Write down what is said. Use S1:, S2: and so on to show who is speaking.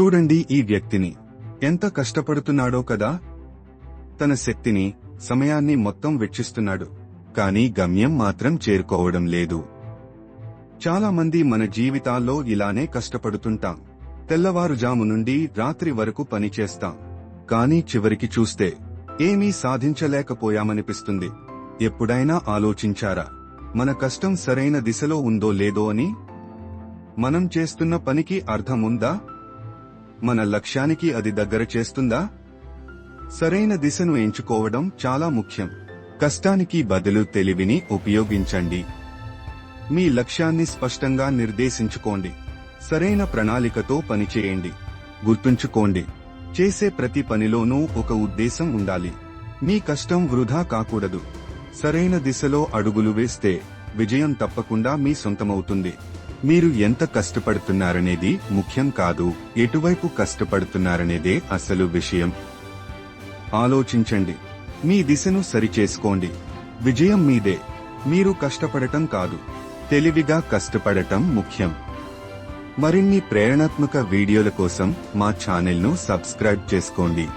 S1: చూడండి ఈ వ్యక్తిని. ఎంత కష్టపడుతున్నాడో కదా? తన శక్తిని సమయాన్ని మొత్తం వెచ్చిస్తున్నాడు కానీ గమ్యం మాత్రం చేరుకోవడం లేదు. చాలామంది మన జీవితాల్లో ఇలానే కష్టపడుతుంటాం. తెల్లవారుజాము నుండి రాత్రి వరకు పనిచేస్తాం కానీ చివరికి చూస్తే ఏమీ సాధించలేకపోయామనిపిస్తుంది. ఎప్పుడైనా ఆలోచించారా? మన కష్టం సరైన దిశలో ఉందో లేదో అని? మనం చేస్తున్న పనికి అర్థముందా? మన లక్ష్యానికి అది దగ్గర చేస్తుందా? సరైన దిశను ఎంచుకోవడం చాలా ముఖ్యం. కష్టానికి బదులు తెలివిని ఉపయోగించండి. మీ లక్ష్యాన్ని స్పష్టంగా నిర్దేశించుకోండి. సరైన ప్రణాళికతో పనిచేయండి గుర్తుంచుకోండి. చేసే ప్రతి పనిలోనూ ఒక ఉద్దేశం ఉండాలి. మీ కష్టం వృధా కాకూడదు. సరైన దిశలో అడుగులు వేస్తే విజయం తప్పకుండా మీ సొంతమవుతుంది. మీరు ఎంత కష్టపడుతున్నారనేది ముఖ్యం కాదు. ఎటువైపు కష్టపడుతున్నారనేదే అసలు విషయం. ఆలోచించండి. మీ దిశను సరిచేసుకోండి. విజయం మీదే. మీరు కష్టపడటం కాదు. తెలివిగా కష్టపడటం ముఖ్యం. మరిన్ని ప్రేరణాత్మక వీడియోల కోసం మా ఛానల్ను సబ్స్క్రైబ్ చేసుకోండి.